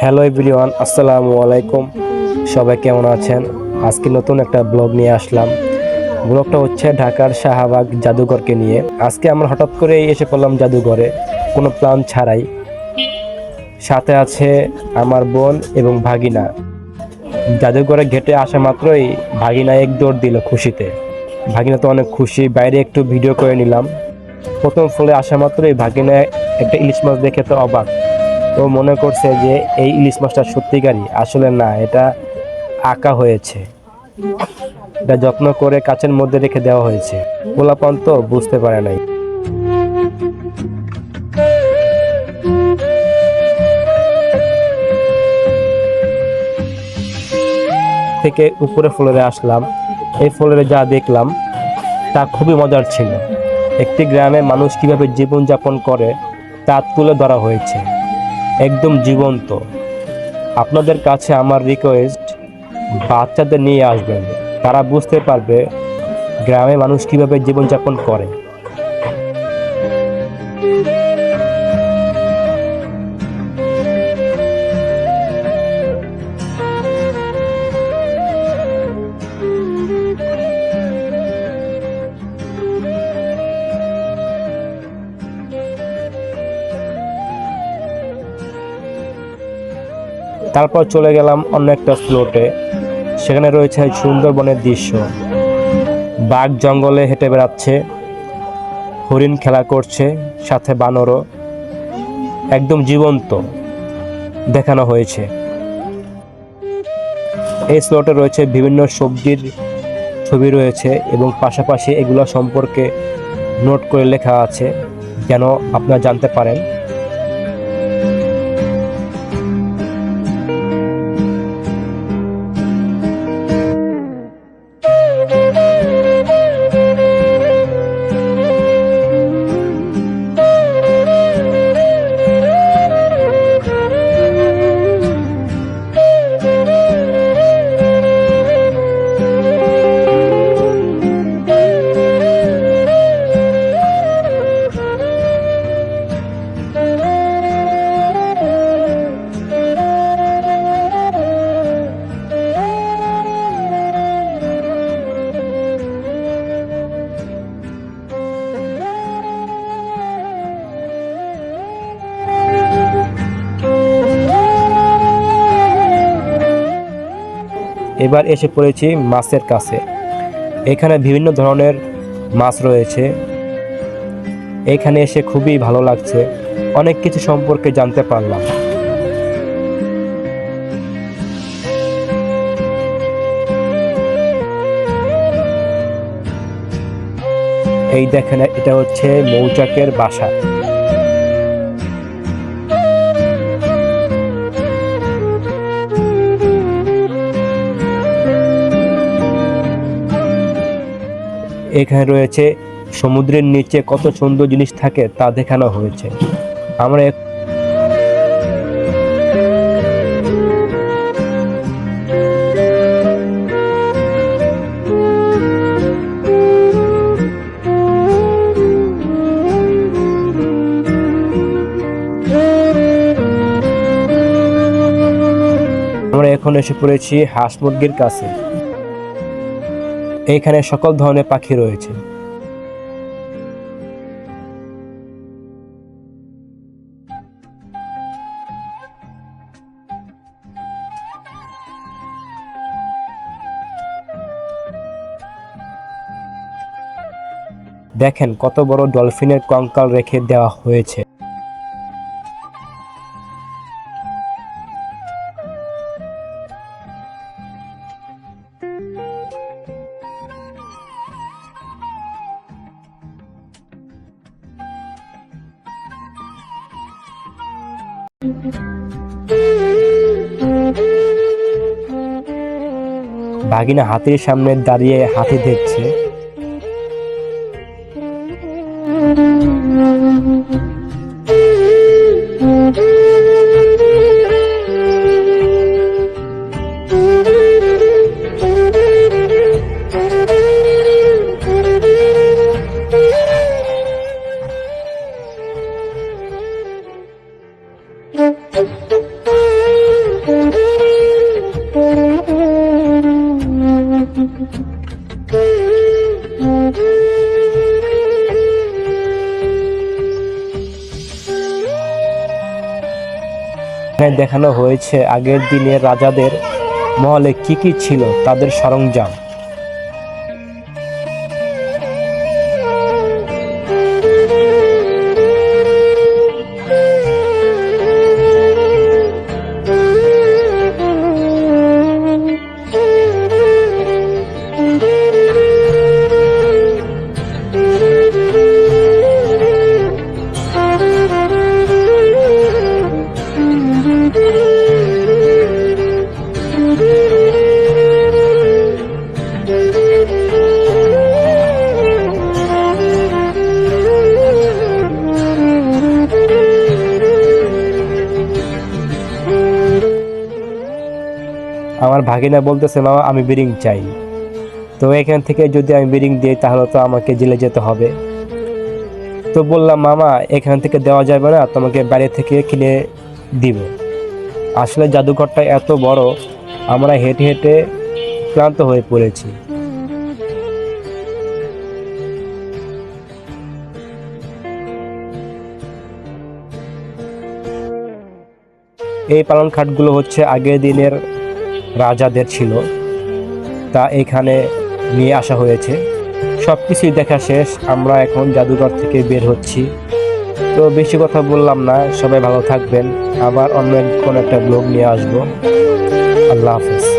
Hello everyone, আসসালামু আলাইকুম। সবাই কেমন আছেন? আজকে নতুন একটা ব্লগ নিয়ে আসলাম। ব্লগটা হচ্ছে ঢাকার শাহবাগ জাদুঘরকে নিয়ে। আজকে আমরা হঠাৎ করেই এসে পড়লাম জাদুঘরে, কোনো প্ল্যান ছাড়াই। সাথে আছে আমার বোন এবং ভাগিনা। জাদুঘরে ঘেটে আসা মাত্রই ভাগিনা এক দৌড় দিল খুশিতে। ভাগিনা তো অনেক খুশি, বাইরে একটু ভিডিও করে নিলাম। প্রথম ফলে আসা মাত্রই ভাগিনা একটা ইলিশ মাছ দেখে তো অবাক। ও মনে করছে যে এই ইলিশ মাছটা সত্যিকারই, আসলে না, এটা আঁকা হয়েছে। এটা যত্ন করে কাছের মধ্যে রেখে দেওয়া হয়েছে। পোলাপান তো বুঝতে পারে নাই। থেকে উপরে ফ্লোরে আসলাম। এই ফ্লোরে যা দেখলাম, তা খুবই মজার ছিল। একটি গ্রামে মানুষ কীভাবে জীবনযাপন করে, তা তুলে ধরা হয়েছে। একদম জীবন্ত। আপনাদের কাছে আমার রিকোয়েস্ট বাচ্চাদের নিয়ে আসবেন। তারা বুঝতে পারবে গ্রামে মানুষ কীভাবে জীবনযাপন করে। তারপর চলে গেলাম অন্য একটা স্লটে সেখানে রয়েছে সুন্দরবনের দৃশ্য। বাঘ জঙ্গলে হেঁটে বেড়াচ্ছে, হরিণ খেলা করছে, সাথে বানরও। একদম জীবন্ত দেখানো হয়েছে। এই স্লটে রয়েছে বিভিন্ন সবজির ছবি রয়েছে এবং পাশাপাশি এগুলো সম্পর্কে নোট করে লেখা আছে, যেন আপনারা জানতে পারেন। এবার এসে পড়েছি মাছের কাছে। এখানে বিভিন্ন ধরনের মাছ রয়েছে। এখানে এসে খুবই ভালো লাগছে। অনেক কিছু সম্পর্কে জানতে পারলাম। এই দেখেন, এটা হচ্ছে মৌচাকের বাসা। এখানে রয়েছে, সমুদ্রের নিচে কত সুন্দর জিনিস থাকে তা দেখানো হয়েছে। আমরা আমরা এখন এসে পড়েছি হাঁস মুরগির কাছে। এখানে সকল ধরনের পাখি রয়েছে। দেখেন কত বড় ডলফিনের কঙ্কাল রেখে দেওয়া হয়েছে। ভাগিনা হাতির সামনে দাঁড়িয়ে হাতি দেখছে। দেখানো হয়েছে আগের দিনের রাজাদের মহলে কি কি ছিল তাদের সরঞ্জাম। আমার ভাগিনা বলতেছে, মামা, আমি বিরিং চাই। তো এখান থেকে যদি আমি বিরিং দিই, তাহলে তো আমাকে জেলে যেতে হবে। তো বললাম, মামা, এখান থেকে দেওয়া যাবে না, তোমাকে বাইরে থেকে কিনে দিব। আসলে জাদুঘরটা এত বড়, আমরা হেঁটে হেঁটে ক্লান্ত হয়ে পড়েছি। এই পালন খাটগুলো হচ্ছে আগের দিনের রাজাদের ছিল। তা এখানে নিয়ে আসা হয়েছে। সব কিছুই দেখা শেষ। আমরা এখন জাদুঘর থেকে বের হচ্ছি। তো বেশি কথা বললাম না। সবাই ভালো থাকবেন। আবার অন্য কোনো একটা ব্লগ নিয়ে আসব। আল্লাহ হাফেজ।